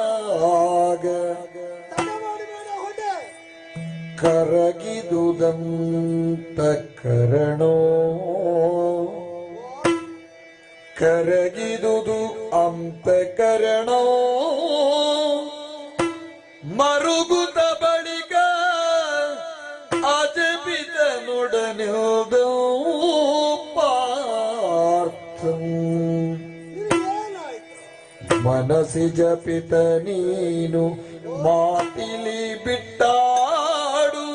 ನಿರೀಕ್ಷಿಸಲಾಗ ಕರಗಿದುದಂತ ಕರಣೋ ಕರಗಿದುದು ಅಂತ ಕರಣೋ ಮರುಗುತ ಬಳಿಕ ಅಜಬಿತನುಡನೆ ಹೋದೋ ಪಾರ್ಥಂ ಮನಸಿ ಜಪಿತ ನೀನು ಮಾತಿಲಿ ಬಿಟ್ಟಾಡು.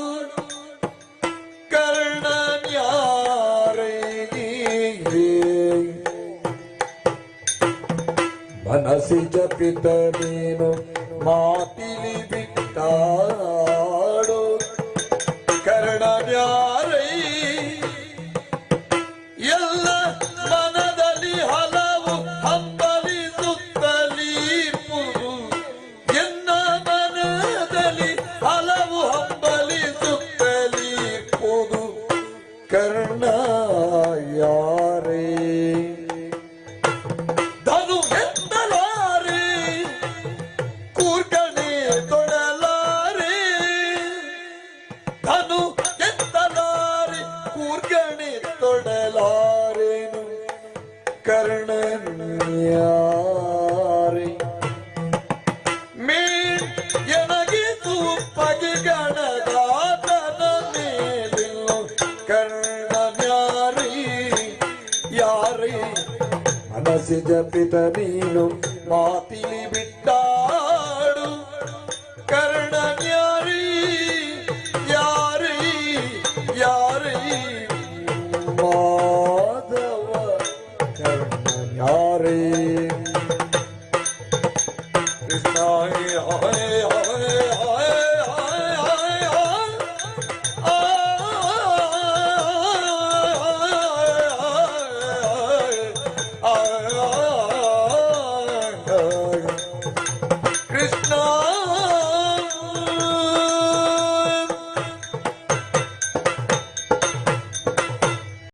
ಕರ್ಣನ್ಯಾರೇ ಮನಸಿ ಜಪಿತ ನೀನು ಮಾತಿಲಿ ಬಿಟ್ಟಾಡು. ಕರ್ಣನ್ಯಾರೈ ಕರ್ಣನ್ಯಾರೆ ಮೇ ಎನಗಿದು ಪಗಿಗಣಗಾತನ ಮೇಲಿಲ್ಲೋ ಕರ್ಣನ್ಯಾರಿ ಯಾರೇ ಮನಸ್ಸಿ ಜಪಿತ ನೀನು ಮಾತಿಲಿ ಬಿಟ್ಟಾಡು الله